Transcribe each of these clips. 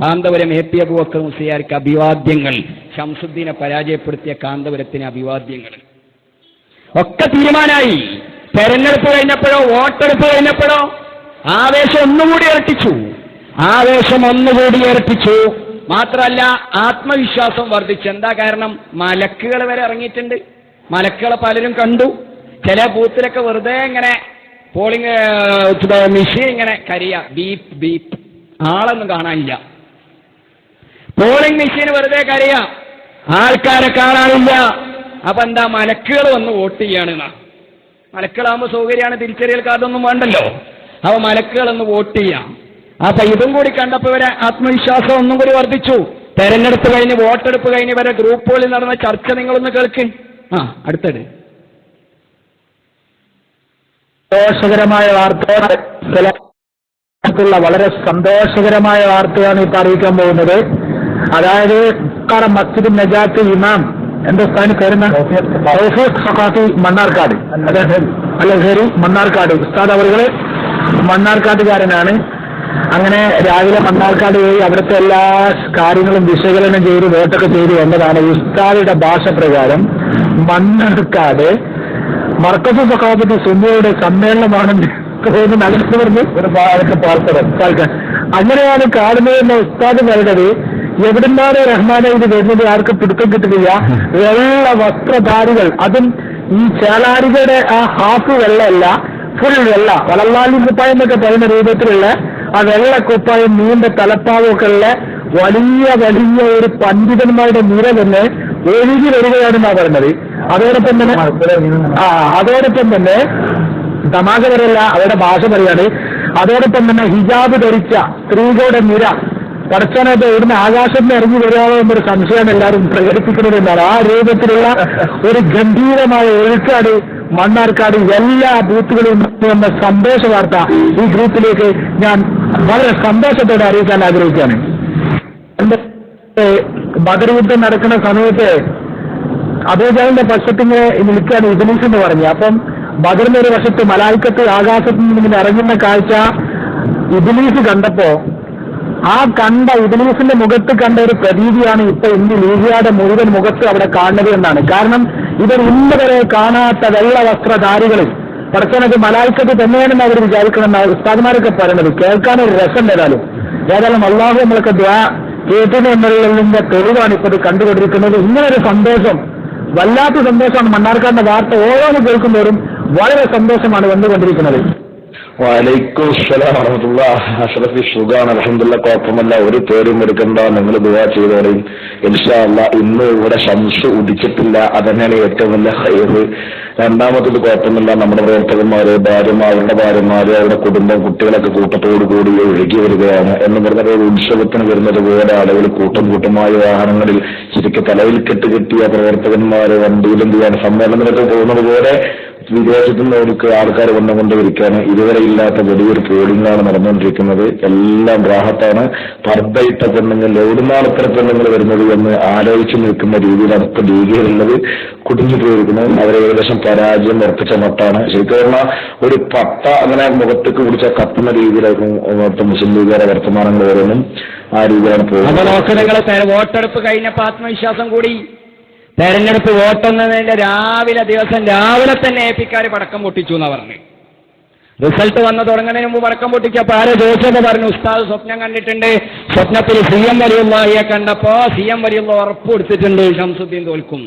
Kanthapuram A P Abubakar മുസ്ലിയാർക്ക് അഭിവാദ്യങ്ങൾ. ഷംസുദ്ദീനെ പരാജയപ്പെടുത്തിയ കാന്തപുരത്തിന് അഭിവാദ്യങ്ങൾ. ഒക്കെ തീരുമാനമായി തെരഞ്ഞെടുപ്പ് കഴിഞ്ഞപ്പോഴോ വോട്ടെടുപ്പ് കഴിഞ്ഞപ്പോഴോ ആവേശം ഒന്നുകൂടി ഇരട്ടിച്ചു. ആവേശം ഒന്നുകൂടി ഇരട്ടിച്ചു. മാത്രമല്ല ആത്മവിശ്വാസം വർദ്ധിച്ചു. എന്താ കാരണം? മലക്കുകൾ വരെ ഇറങ്ങിയിട്ടുണ്ട്. മലക്കുകളെ പലരും കണ്ടു. ചില ബൂത്തിലൊക്കെ വെറുതെ ഇങ്ങനെ പോളിംഗ് മെഷീൻ ഇങ്ങനെ കരിയ. Beep beep. ആളൊന്നും കാണാനില്ല. പോളിംഗ് മെഷീൻ വെറുതെ കരയാ. ആൾക്കാരെ കാണാനില്ല. അപ്പൊ എന്താ മലക്കുകൾ വന്ന് വോട്ട് ചെയ്യാണ് മലക്കുകളാകുമ്പോൾ സൗകര്യമാണ് തിരിച്ചറിയൽ കാർഡൊന്നും വേണ്ടല്ലോ. അപ്പൊ മലക്കുകൾ ഒന്ന് വോട്ട് ചെയ്യാം. അപ്പൊ ഇതും കൂടി കണ്ടപ്പോ ഇവരെ ആത്മവിശ്വാസം ഒന്നും കൂടി വർദ്ധിച്ചു. തെരഞ്ഞെടുപ്പ് കഴിഞ്ഞ് വോട്ടെടുപ്പ് കഴിഞ്ഞ് ഇവരെ ഗ്രൂപ്പുകളിൽ നടന്ന ചർച്ച നിങ്ങളൊന്ന് കേൾക്ക്. ആ അടുത്തത്. ദോഷകരമായ വാർത്തയാണ് ചില വളരെ സന്തോഷകരമായ വാർത്തയാണ് ഇപ്പൊ അറിയിക്കാൻ പോകുന്നത്. അതായത് കറ മസ്ജിദ് നജാത്ത് ഇമാം. എന്റെ സ്ഥാനം കയറുന്ന തൗഫീഖ് മണ്ണാർക്കാട്. അല്ല ശരി മണ്ണാർക്കാട്. ഉസ്താദ് അവറുകൾ മണ്ണാർക്കാട്ടുകാരനാണ്. അങ്ങനെ രാവിലെ മണ്ണാർക്കാട് പോയി അവിടുത്തെ എല്ലാ കാര്യങ്ങളും വിശകലനം ചെയ്ത് വോട്ടൊക്കെ ചെയ്ത് വന്നതാണ് ഉസ്താദിയുടെ ഭാഷ പ്രകാരം മണ്ണാർക്കാട്. മർക്കസ് സഖാബിന്റെ സുന്ദരയുടെ സമ്മേളനമാണെന്ന് അങ്ങനെയാണ് കാണുന്നതെന്ന് ഉസ്താദ് പറയുന്നത് എവിടുന്നാണ് റഹ്മാനെ ഇത് വരുന്നത്? ആർക്ക് പിടുത്തം കിട്ടുന്നില്ല. വെള്ള വസ്ത്രധാരികൾ. അതും ഈ ചേളാരികളുടെ ആ ഹാഫ് വെള്ളമല്ല ഫുൾ വെള്ള. വളർന്നാലി കുപ്പായം എന്നൊക്കെ പറയുന്ന രൂപത്തിലുള്ള ആ വെള്ള കുപ്പായം നീണ്ട തലപ്പാവൊക്കെ ഉള്ള വലിയ വലിയ ഒരു പണ്ഡിതന്മാരുടെ നിര തന്നെ ഒഴുകി വരികയാണെന്നാണ് പറയുന്നത് അതോടൊപ്പം തന്നെ. ആ അതോടൊപ്പം തന്നെ തമാശപരല്ല അവരുടെ ഭാഷ പറയാണ്. അതോടൊപ്പം തന്നെ ഹിജാബ് ധരിച്ച സ്ത്രീകളുടെ നിര പടച്ചനത്ത് ഇവിടുന്ന് ആകാശത്തിന് ഇറങ്ങി വരാമോ എന്നൊരു സംശയം എല്ലാവരും പ്രകടിപ്പിക്കുന്നത് എന്നാണ്. ആ രൂപത്തിലുള്ള ഒരു ഗംഭീരമായ ഒഴുക്കാട് മണ്ണാർക്കാട് എല്ലാ ബൂത്തുകളിലും എന്ന സന്തോഷ വാർത്ത ഈ ഗ്രൂപ്പിലേക്ക് ഞാൻ വളരെ സന്തോഷത്തോടെ അറിയിക്കാൻ ആഗ്രഹിക്കുകയാണ്. എന്റെ ബദർ യുദ്ധം നടക്കുന്ന സമയത്ത് അബൂജാലിന്റെ പക്ഷത്തിങ്ങനെ നിൽക്കുകയാണ് ഇബിലീസ് എന്ന് പറഞ്ഞു. അപ്പം ബദറിന്റെ ഒരു വശത്ത് മലായിക്കത്ത് ആകാശത്ത് നിന്ന് ഇങ്ങനെ ഇറങ്ങുന്ന കാഴ്ച ഇബിലീസ് കണ്ടപ്പോ ആ കണ്ട ഇബിലീസിന്റെ മുഖത്ത് കണ്ട ഒരു പ്രതീതിയാണ് ഇപ്പൊ ഇന്ത്യ ലീഗിയുടെ മുഴുവൻ മുഖത്ത് അവിടെ കാണുന്നത് എന്നാണ്. കാരണം ഇവർ ഇന്ന് വരെ കാണാത്ത വെള്ള വസ്ത്രധാരികളിൽ പടച്ചനൊക്കെ മലായിക്കത്ത് തന്നെയാണെന്ന് അവർ വിചാരിക്കണം എന്നാണ് ഉസ്താദ്മാരൊക്കെ പറയുന്നത്. കേൾക്കാൻ ഒരു രസം ഏതായാലും. ഏതായാലും അള്ളാഹു നമ്മളൊക്കെ ദ്വാ കേട്ടിന് എന്നുള്ളതിന്റെ തെളിവാണ് ഇപ്പോൾ കണ്ടുകൊണ്ടിരിക്കുന്നത്. ഇങ്ങനെ ഒരു സന്തോഷം വല്ലാത്ത സന്തോഷമാണ് മണ്ണാർക്കാടിന്റെ വാർത്ത ഓരോന്ന് കേൾക്കുമ്പോഴും വളരെ സന്തോഷമാണ് വന്നുകൊണ്ടിരിക്കുന്നത്. വലൈക്കും സുഖാണ് അലഹമുല്ല കുഴപ്പമല്ല ഒരു പേരും എടുക്കണ്ട നിങ്ങൾ ദുവാ ചെയ്തോടെയും ഇൻഷാ ഇന്ന് ഇവിടെ ശംസ് ഉദിച്ചിട്ടില്ല. അതന്നെയാണ് ഏറ്റവും വലിയ ഹൈറ് രണ്ടാമത്തത് കുഴപ്പമില്ല നമ്മുടെ പ്രവർത്തകന്മാര് ഭാര്യമാർ അവരുടെ ഭാര്യമാര് അവരുടെ കുടുംബം കുട്ടികളൊക്കെ കൂട്ടത്തോടു കൂടി ഒഴുകി വരികയാണ്. എന്ന് പറഞ്ഞ ഒരു ഉത്സവത്തിന് വരുന്നത് പോലെ ആളുകൾ കൂട്ടം കൂട്ടമായ വാഹനങ്ങളിൽ ശരിക്കും തലയിൽ കെട്ട് കെട്ടിയ പ്രവർത്തകന്മാര് വണ്ടിയിലെന്ത് ചെയ്യാൻ സമ്മേളനത്തിലൊക്കെ പോകുന്നത് പോലെ വിദേശത്തു നിന്ന് അവർക്ക് ആൾക്കാർ വന്നുകൊണ്ടിരിക്കുകയാണ് ഇതുവരെ ഇല്ലാത്ത വലിയൊരു ആണ് നടന്നുകൊണ്ടിരിക്കുന്നത്. എല്ലാം റാഹത്താണ്. പർദ്ദയിട്ട പെണ്ണുങ്ങൾ ഇത്ര പെണ്ണുങ്ങൾ വരുന്നത് എന്ന് ആലോചിച്ചു നിൽക്കുന്ന രീതിയിലാണ് ഇപ്പൊ ലീഗിലുള്ളത്. കുടുങ്ങി പോയിരിക്കുന്നത്. അവരെ ഏകദേശം പരാജയം ഉറപ്പിച്ച മട്ടാണ്. ശരിക്കും പറഞ്ഞാൽ ഒരു പട്ട അങ്ങനെ മുഖത്തേക്ക് പിടിച്ച കത്തുന്ന രീതിയിലായിരുന്നു മുസ്ലിം ലീഗുകാരെ വർത്തമാനങ്ങൾ ഓരോന്നും ആ രീതിയിലാണ് പോകുന്നത്. വോട്ടെടുപ്പ് കഴിഞ്ഞപ്പോ ആത്മവിശ്വാസം കൂടി. തെരഞ്ഞെടുപ്പ് വോട്ടെന്നതിന്റെ രാവിലെ ദിവസം രാവിലെ തന്നെ എ പിക്കാർ പടക്കം പൊട്ടിച്ചു എന്ന് പറഞ്ഞു. റിസൾട്ട് വന്ന് തുടങ്ങുന്നതിന് മുമ്പ് പടക്കം പൊട്ടിച്ചപ്പോ ആരോ ജോസഫ് പറഞ്ഞു ഉസ്താദ് സ്വപ്നം കണ്ടിട്ടുണ്ട്. സ്വപ്നത്തിൽ സി എം വലിയുള്ളയെ കണ്ടപ്പോ സി എം വലിയുള്ള ഉറപ്പ് കൊടുത്തിട്ടുണ്ട് ഷംസുദ്ദീൻ തോൽക്കും.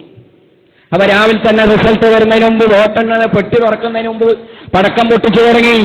അപ്പൊ രാവിലെ തന്നെ റിസൾട്ട് വരുന്നതിന് മുമ്പ് വോട്ടെണ്ണത് പെട്ടി തുറക്കുന്നതിന് മുമ്പ് പടക്കം പൊട്ടിച്ചു തുടങ്ങി.